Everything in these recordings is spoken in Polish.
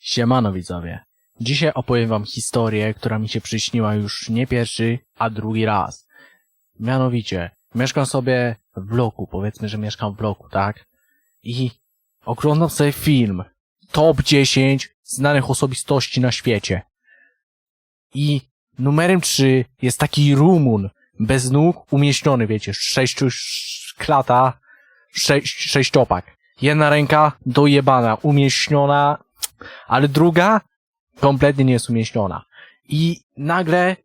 Siemano widzowie. Dzisiaj opowiem wam historię, która mi się przyśniła już nie pierwszy, a drugi raz. Mianowicie, mieszkam sobie w bloku, powiedzmy, że mieszkam w bloku, tak? I oglądam sobie film Top 10 znanych osobistości na świecie. I numerem 3 jest taki Rumun, bez nóg, umieśniony, wiecie, sześciu sz- klata, sześć, sześciopak. Jedna ręka dojebana, umieśniona, ale druga kompletnie nie jest umieśniona. I nagle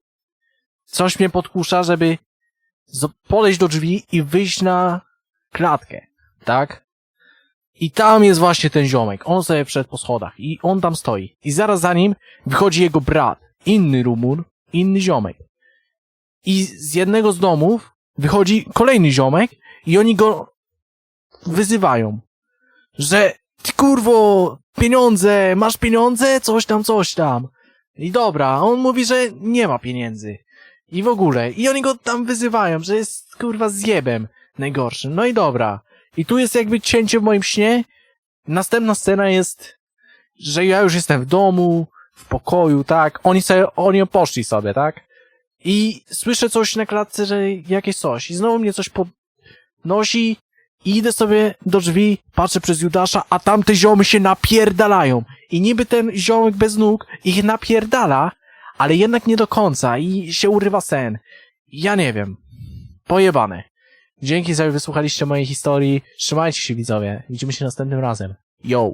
coś mnie podkusza, żeby podejść do drzwi i wyjść na klatkę, tak? I tam jest właśnie ten ziomek. On sobie przed po schodach i on tam stoi. I zaraz za nim wychodzi jego brat, inny Rumun, inny ziomek. I z jednego z domów wychodzi kolejny ziomek i oni go wyzywają, że ty kurwo, pieniądze, masz pieniądze? Coś tam, coś tam. I dobra, on mówi, że nie ma pieniędzy. I w ogóle. I oni go tam wyzywają, że jest kurwa zjebem najgorszym. No i dobra. I tu jest jakby cięcie w moim śnie. Następna scena jest, że ja już jestem w domu, w pokoju, tak. Oni sobie, oni poszli sobie, tak. I słyszę coś na klatce, że jakieś coś. I znowu mnie coś podnosi. I idę sobie do drzwi, patrzę przez Judasza, a tamte ziomy się napierdalają. I niby ten ziomek bez nóg ich napierdala, ale jednak nie do końca i się urywa sen. Ja nie wiem. Pojebane. Dzięki za wysłuchaliście mojej historii. Trzymajcie się widzowie. Widzimy się następnym razem. Yo!